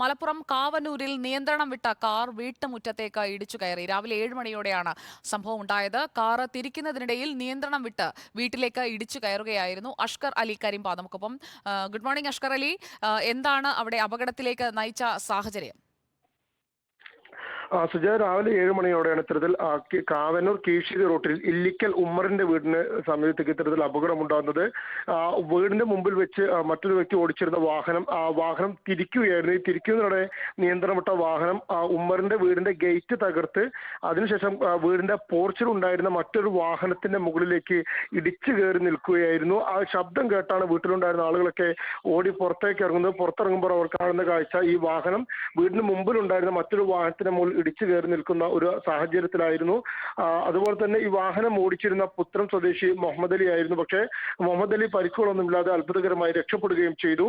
മലപ്പുറം കാവനൂരിൽ നിയന്ത്രണം വിട്ട കാർ വീട്ടുമുറ്റത്തേക്ക് ഇടിച്ചു കയറി. രാവിലെ ഏഴ് മണിയോടെയാണ് സംഭവം ഉണ്ടായത്. കാർ തിരിക്കുന്നതിനിടയിൽ നിയന്ത്രണം വിട്ട് വീട്ടിലേക്ക് ഇടിച്ചു കയറുകയായിരുന്നു അഷ്കർ അലി കരിമ്പ നമുക്കിപ്പം ഗുഡ് മോർണിംഗ് അഷ്കർ അലി. എന്താണ് അവിടെ അപകടത്തിലേക്ക് നയിച്ച സാഹചര്യം? ആ സുജ രാവിലെ ഏഴ് മണിയോടെയാണ് ഇത്തരത്തിൽ കാവന്നൂർ കീഴ്ശ്ശേരി റൂട്ടിൽ ഇല്ലിക്കൽ ഉമ്മറിന്റെ വീടിന് സമീപത്തേക്ക് ഇത്തരത്തിൽ അപകടമുണ്ടാകുന്നത്. വീടിന്റെ മുമ്പിൽ വെച്ച് മറ്റൊരു വ്യക്തി ഓടിച്ചിരുന്ന വാഹനം ആ വാഹനം തിരിക്കുകയായിരുന്നു. ഈ തിരിക്കുന്നതിനിടെ നിയന്ത്രണം വിട്ട വാഹനം ആ ഉമ്മറിന്റെ വീടിന്റെ ഗേറ്റ് തകർത്ത് അതിനുശേഷം വീടിന്റെ പോർച്ചിൽ ഉണ്ടായിരുന്ന മറ്റൊരു വാഹനത്തിന്റെ മുകളിലേക്ക് ഇടിച്ചു കയറി നിൽക്കുകയായിരുന്നു. ആ ശബ്ദം കേട്ടാണ് വീട്ടിലുണ്ടായിരുന്ന ആളുകളൊക്കെ ഓടി പുറത്തേക്ക് ഇറങ്ങുന്നത്. പുറത്തിറങ്ങുമ്പോൾ അവർ കാണുന്ന കാഴ്ച ഈ വാഹനം വീടിന് മുമ്പിലുണ്ടായിരുന്ന മറ്റൊരു വാഹനത്തിന്റെ മുകളിൽ ഇടിച്ചു കയറി നിൽക്കുന്ന ഒരു സാഹചര്യത്തിലായിരുന്നു. അതുപോലെ തന്നെ ഈ വാഹനം ഓടിച്ചിരുന്ന പുത്രം സ്വദേശി മുഹമ്മദ് അലി ആയിരുന്നു. പക്ഷേ മുഹമ്മദ് അലി പരിക്കുകളൊന്നുമില്ലാതെ അത്ഭുതകരമായി രക്ഷപ്പെടുകയും ചെയ്തു.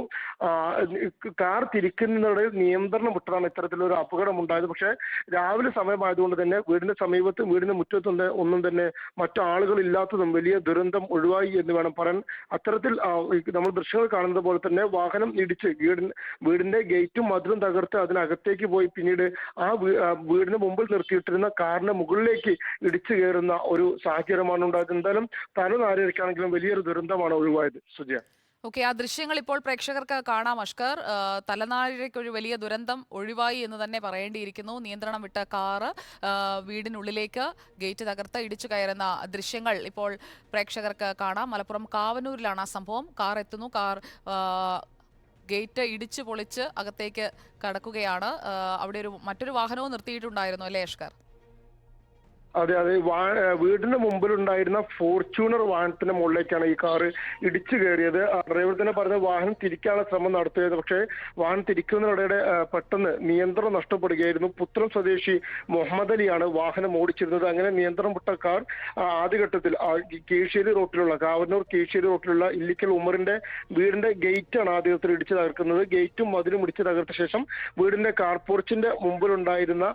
കാർ തിരിക്കുന്നതോടെ നിയന്ത്രണം വിട്ടതാണ് ഇത്തരത്തിലൊരു അപകടം ഉണ്ടായത് പക്ഷേ രാവിലെ സമയമായതുകൊണ്ട് തന്നെ വീടിന്റെ സമീപത്തും വീടിന്റെ മുറ്റത്തും ഒന്നും തന്നെ മറ്റാളുകൾ ഇല്ലാത്തതും വലിയ ദുരന്തം ഒഴിവായി എന്ന് വേണം പറയാൻ. അത്തരത്തിൽ നമ്മൾ ദൃശ്യങ്ങൾ കാണുന്നത് പോലെ തന്നെ വാഹനം ഇടിച്ച് വീടിന് വീടിന്റെ ഗേറ്റും മതിലും തകർത്ത് അതിനകത്തേക്ക് പോയി പിന്നീട് ആ വീടിന് മുമ്പിൽ നിർത്തിയിട്ടിരുന്ന കാറിന് മുകളിലേക്ക് ഇടിച്ചു കയറുന്ന ഒരു സാഹചര്യമാണ് ഉണ്ടായത്. എന്തായാലും തലനാരിക്കാണെങ്കിലും വലിയൊരു ദുരന്തമാണ് ഒഴിവായത്. സുജയ. ഓക്കെ ആ ദൃശ്യങ്ങൾ ഇപ്പോൾ പ്രേക്ഷകർക്ക് കാണാം അഷ്കർ. തലനാരിഴയ്ക്കൊരു വലിയ ദുരന്തം ഒഴിവായി എന്ന് തന്നെ പറയേണ്ടിയിരിക്കുന്നു. നിയന്ത്രണം വിട്ട കാറ് വീടിനുള്ളിലേക്ക് ഗേറ്റ് തകർത്ത് ഇടിച്ചു കയറുന്ന ദൃശ്യങ്ങൾ ഇപ്പോൾ പ്രേക്ഷകർക്ക് കാണാം. മലപ്പുറം കാവനൂരിലാണ് ആ സംഭവം. കാർ എത്തുന്നു. കാർ ഗേറ്റ് ഇടിച്ചു പൊളിച്ച് അകത്തേക്ക് കടക്കുകയാണ്. അവിടെ ഒരു മറ്റൊരു വാഹനവും നിർത്തിയിട്ടുണ്ടായിരുന്നു അല്ലേ അഷ്കർ അതെ അതെ. വാ- വീടിന് മുമ്പിലുണ്ടായിരുന്ന ഫോർച്യൂണർ വാഹനത്തിന്റെ മുകളിലേക്കാണ് ഈ കാറ് ഇടിച്ചു കയറിയത്. ഡ്രൈവർ തന്നെ പറഞ്ഞ വാഹനം തിരിക്കാനുള്ള ശ്രമം നടത്തിയത്. പക്ഷേ വാഹനം തിരിക്കുന്നതിനിടെ പെട്ടെന്ന് നിയന്ത്രണം നഷ്ടപ്പെടുകയായിരുന്നു. പുത്രം സ്വദേശി മുഹമ്മദ് അലിയാണ് വാഹനം ഓടിച്ചിരുന്നത്. അങ്ങനെ നിയന്ത്രണം വിട്ട കാർ ആദ്യഘട്ടത്തിൽ കീഴ്ശ്ശേരി റോട്ടിലുള്ള കാവന്നൂർ കീഴ്ശ്ശേരി റോട്ടിലുള്ള ഇല്ലിക്കൽ ഉമറിന്റെ വീടിന്റെ ഗേറ്റാണ് ആദ്യത്തിൽ ഇടിച്ചു തകർക്കുന്നത്. ഗേറ്റും മതിലും ഇടിച്ചു തകർത്ത ശേഷം വീടിന്റെ കാർപോർച്ചിന്റെ മുമ്പിലുണ്ടായിരുന്ന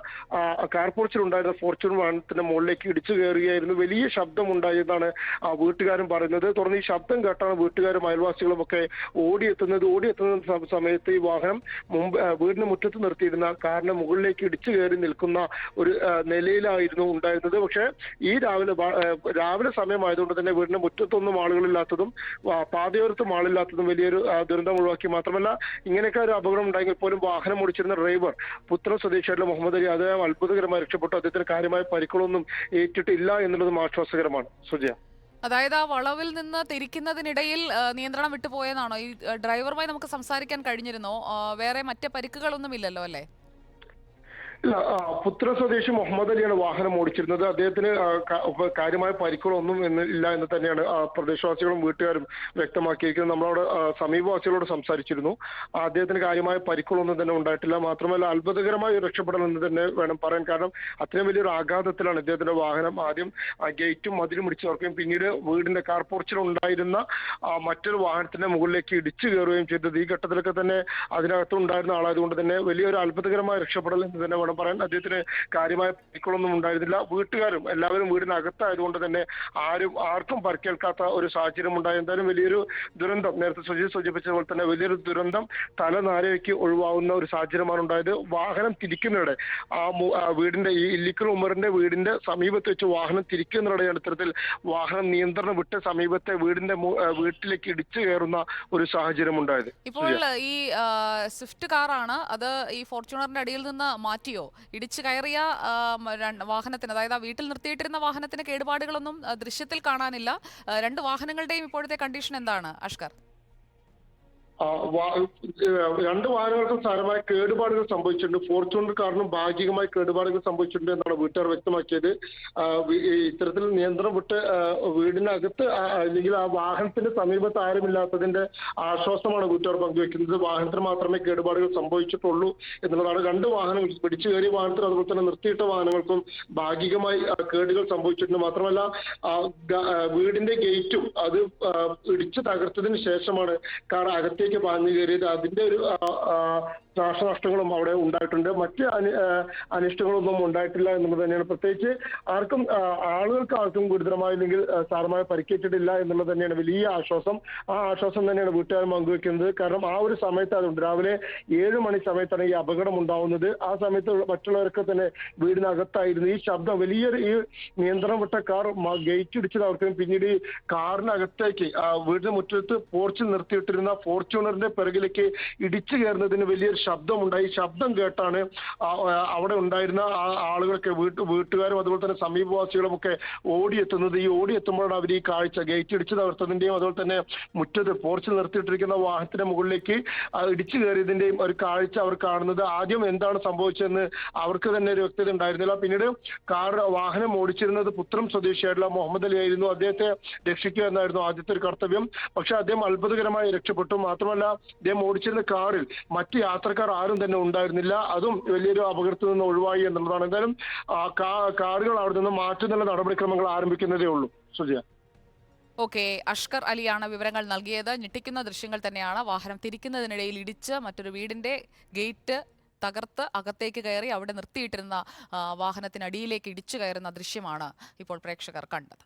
കാർപോർച്ചിലുണ്ടായിരുന്ന ഫോർച്യൂൺ വാഹനത്തിന്റെ മുകളിലേക്ക് ഇടിച്ചു കയറുകയായിരുന്നു വലിയ ശബ്ദം ഉണ്ടായതാണ് ആ വീട്ടുകാരും പറയുന്നത്. തുടർന്ന് ഈ ശബ്ദം കേട്ടാണ് വീട്ടുകാരും അയൽവാസികളും ഒക്കെ ഓടിയെത്തുന്നത്. ഓടിയെത്തുന്ന സമയത്ത് ഈ വാഹനം മുമ്പ് വീടിന് മുറ്റത്ത് നിർത്തിയിരുന്ന കാറിന്റെ മുകളിലേക്ക് ഇടിച്ചു കയറി നിൽക്കുന്ന ഒരു നിലയിലായിരുന്നു ഉണ്ടായിരുന്നത്. പക്ഷേ ഈ രാവിലെ രാവിലെ സമയമായതുകൊണ്ട് തന്നെ വീടിന് മുറ്റത്തൊന്നും ആളുകളില്ലാത്തതും പാതയോരത്തും ആളില്ലാത്തതും വലിയൊരു ദുരന്തം ഒഴിവാക്കി. മാത്രമല്ല ഇങ്ങനെയൊക്കെ ഒരു അപകടം ഉണ്ടായെങ്കിൽ പോലും വാഹനം ഓടിച്ചിരുന്ന ഡ്രൈവർ പുത്ര സ്വദേശിയായിട്ടുള്ള മുഹമ്മദ് അലി അദ്ദേഹം അത്ഭുതകരമായി രക്ഷപ്പെട്ടു. അദ്ദേഹത്തിന് കാര്യമായ പരിക്കുകളൊന്നും ഏറ്റിട്ടില്ല എന്നുള്ളതും ആശ്വാസകരമാണ്. സുജയ. അതായത് ആ വളവിൽ നിന്ന് തിരിക്കുന്നതിനിടയിൽ നിയന്ത്രണം വിട്ടുപോയെന്നാണോ? ഈ ഡ്രൈവറുമായി നമുക്ക് സംസാരിക്കാൻ കഴിഞ്ഞിരുന്നോ? വേറെ മറ്റേ പരിക്കുകളൊന്നും ഇല്ലല്ലോ അല്ലേ? ഇല്ല പുത്ര സ്വദേശി മുഹമ്മദ് അലിയാണ് വാഹനം ഓടിച്ചിരുന്നത്. അദ്ദേഹത്തിന് കാര്യമായ പരിക്കുകളൊന്നും എന്ന് ഇല്ല എന്ന് തന്നെയാണ് പ്രദേശവാസികളും വീട്ടുകാരും വ്യക്തമാക്കിയിരിക്കുന്നത്. നമ്മളോട് സമീപവാസികളോട് സംസാരിച്ചിരുന്നു. അദ്ദേഹത്തിന് കാര്യമായ പരിക്കുകളൊന്നും തന്നെ ഉണ്ടായിട്ടില്ല. മാത്രമല്ല അത്ഭുതകരമായ രക്ഷപ്പെടൽ എന്ന് തന്നെ വേണം പറയാൻ. കാരണം അത്രയും വലിയൊരു ആഘാതത്തിലാണ് ഇദ്ദേഹത്തിന്റെ വാഹനം ആദ്യം ഗേറ്റും മതിലും ഇടിച്ചു തുറക്കുകയും പിന്നീട് വീടിന്റെ കാർ ഉണ്ടായിരുന്ന മറ്റൊരു വാഹനത്തിന്റെ മുകളിലേക്ക് ഇടിച്ചു കയറുകയും ചെയ്തത്. ഈ ഘട്ടത്തിലൊക്കെ തന്നെ അതിനകത്തുണ്ടായിരുന്ന ആളായതുകൊണ്ട് തന്നെ വലിയൊരു അത്ഭുതകരമായ രക്ഷപ്പെടൽ എന്ന് തന്നെ വേണം പറയാൻ അദ്ദേഹത്തിന് കാര്യമായ പരിക്കുകളൊന്നും ഉണ്ടായിരുന്നില്ല. വീട്ടുകാരും എല്ലാവരും വീടിനകത്തായതുകൊണ്ട് തന്നെ ആരും ആർക്കും പരിക്കേൽക്കാത്ത ഒരു സാഹചര്യം ഉണ്ടായി. എന്തായാലും വലിയൊരു ദുരന്തം നേരത്തെ സുജി സൂചിപ്പിച്ചതുപോലെ തന്നെ വലിയൊരു ദുരന്തം തലനാരയ്ക്ക് ഒഴിവാകുന്ന ഒരു സാഹചര്യമാണ് ഉണ്ടായത്. വാഹനം തിരിക്കുന്നതിടെ ആ വീടിന്റെ ഈ ഇല്ലിക്കൽ ഉമറിന്റെ വീടിന്റെ സമീപത്ത് വെച്ച് വാഹനം തിരിക്കുന്നതിടെ ഇത്തരത്തിൽ വാഹനം നിയന്ത്രണം വിട്ട് സമീപത്തെ വീടിന്റെ വീട്ടിലേക്ക് ഇടിച്ചു കയറുന്ന ഒരു സാഹചര്യം ഉണ്ടായത് ഇപ്പോൾ ഈ സ്വിഫ്റ്റ് കാറാണ് അത് ഈ ഫോർച്യൂണറിന്റെ അടിയിൽ നിന്ന് മാറ്റിയോ ഇടിച്ചു കയറിയ വാഹനത്തിന് അതായത് ആ വീട്ടിൽ നിർത്തിയിട്ടിരുന്ന വാഹനത്തിന് കേടുപാടുകളൊന്നും ദൃശ്യത്തിൽ കാണാനില്ല. രണ്ട് വാഹനങ്ങളുടെയും ഇപ്പോഴത്തെ കണ്ടീഷൻ എന്താണ് അഷ്കർ രണ്ട് വാഹനങ്ങൾക്കും സാരമായ കേടുപാടുകൾ സംഭവിച്ചിട്ടുണ്ട്. ഫോർച്യൂണർ കാരണം ഭാഗികമായി കേടുപാടുകൾ സംഭവിച്ചിട്ടുണ്ട് എന്നാണ് വീട്ടുകാർ വ്യക്തമാക്കിയത്. ഇത്തരത്തിൽ നിയന്ത്രണം വിട്ട് വീടിനകത്ത് അല്ലെങ്കിൽ ആ വാഹനത്തിന്റെ സമീപത്ത് ആരുമില്ലാത്തതിന്റെ ആശ്വാസമാണ് വീട്ടുകാർ പങ്കുവെക്കുന്നത് വാഹനത്തിന് മാത്രമേ കേടുപാടുകൾ സംഭവിച്ചിട്ടുള്ളൂ എന്നുള്ളതാണ്. രണ്ട് വാഹനങ്ങൾ പിടിച്ചു കയറിയ വാഹനത്തിന് അതുപോലെ തന്നെ നിർത്തിയിട്ട വാഹനങ്ങൾക്കും ഭാഗികമായി കേടുകൾ സംഭവിച്ചിട്ടുണ്ട്. മാത്രമല്ല വീടിന്റെ ഗേറ്റും അത് ഇടിച്ചു തകർത്തതിന് ശേഷമാണ് കാർ അകത്തേക്ക് അകത്തേക്ക് പാഞ്ഞു കയറിയത് അതിന്റെ ഒരു നാശനഷ്ടങ്ങളും അവിടെ ഉണ്ടായിട്ടുണ്ട്. മറ്റ് അനിഷ്ടങ്ങളൊന്നും ഉണ്ടായിട്ടില്ല എന്നുള്ളത് തന്നെയാണ്. പ്രത്യേകിച്ച് ആർക്കും ആളുകൾക്ക് ആർക്കും ഗുരുതരമായില്ലെങ്കിൽ സാരമായി പരിക്കേറ്റിട്ടില്ല എന്നുള്ളത് തന്നെയാണ് വലിയ ആശ്വാസം. ആ ആശ്വാസം തന്നെയാണ് വീട്ടുകാർ പങ്കുവെക്കുന്നത്. കാരണം ആ ഒരു സമയത്ത് അതുണ്ട്. രാവിലെ ഏഴ് മണി സമയത്താണ് ഈ അപകടം ഉണ്ടാവുന്നത്. ആ സമയത്ത് മറ്റുള്ളവരൊക്കെ തന്നെ വീടിനകത്തായിരുന്നു. ഈ ശബ്ദം വലിയൊരു ഈ നിയന്ത്രണം വിട്ട കാർ ഗേറ്റ് ഇടിച്ചത് അവർക്കും പിന്നീട് ഈ കാറിനകത്തേക്ക് വീടിന് മുറ്റത്ത് പോർച്ചിൽ നിർത്തിയിട്ടിരുന്ന ഫോർച്യൂണറിന്റെ പിറകിലേക്ക് ഇടിച്ചു കയറുന്നതിന് വലിയൊരു ശബ്ദമുണ്ടായി. ശബ്ദം കേട്ടാണ് അവിടെ ഉണ്ടായിരുന്ന ആളുകളൊക്കെ വീട്ടു വീട്ടുകാരും അതുപോലെ തന്നെ സമീപവാസികളും ഒക്കെ ഓടിയെത്തുന്നത്. ഈ ഓടിയെത്തുമ്പോഴാണ് അവർ ഈ കാഴ്ച ഗേറ്റ് ഇടിച്ചു തകർത്തതിന്റെയും അതുപോലെ തന്നെ മുറ്റത്ത് പോർച്ചിൽ നിർത്തിയിട്ടിരിക്കുന്ന വാഹനത്തിന്റെ മുകളിലേക്ക് ഇടിച്ചു കയറിയതിന്റെയും ഒരു കാഴ്ച അവർ കാണുന്നത്. ആദ്യം എന്താണ് സംഭവിച്ചതെന്ന് അവർക്ക് തന്നെ ഒരു വ്യക്തത ഉണ്ടായിരുന്നില്ല. പിന്നീട് കാർ വാഹനം ഓടിച്ചിരുന്നത് പുത്രം സ്വദേശിയായിട്ടുള്ള മുഹമ്മദ് അലി ആയിരുന്നു. അദ്ദേഹത്തെ രക്ഷിക്കുക എന്നായിരുന്നു ആദ്യത്തെ ഒരു കർത്തവ്യം. പക്ഷെ അദ്ദേഹം അത്ഭുതകരമായി രക്ഷപ്പെട്ടു. മാത്രമല്ല അദ്ദേഹം ഓടിച്ചിരുന്ന കാറിൽ മറ്റു യാത്രക്കാർ ആരും തന്നെ ഉണ്ടായിരുന്നില്ല. അതും വലിയൊരു അപകടത്തിൽ നിന്ന് ഒഴിവായി എന്നുള്ളതാണ്. എന്തായാലും കാറുകൾ അവിടെ നിന്ന് മാറ്റുന്നുള്ള നടപടിക്രമങ്ങൾ ആരംഭിക്കുന്നതേ ഉള്ളൂ. സുജയ. ഓക്കെ അഷ്കർ അലിയാണ് വിവരങ്ങൾ നൽകിയത്. ഞെട്ടിക്കുന്ന ദൃശ്യങ്ങൾ തന്നെയാണ്. വാഹനം തിരിക്കുന്നതിനിടയിൽ ഇടിച്ച് മറ്റൊരു വീടിന്റെ ഗേറ്റ് തകർത്ത് അകത്തേക്ക് കയറി അവിടെ നിർത്തിയിട്ടിരുന്ന വാഹനത്തിനടിയിലേക്ക് ഇടിച്ചു കയറുന്ന ദൃശ്യമാണ് ഇപ്പോൾ പ്രേക്ഷകർ കണ്ടത്.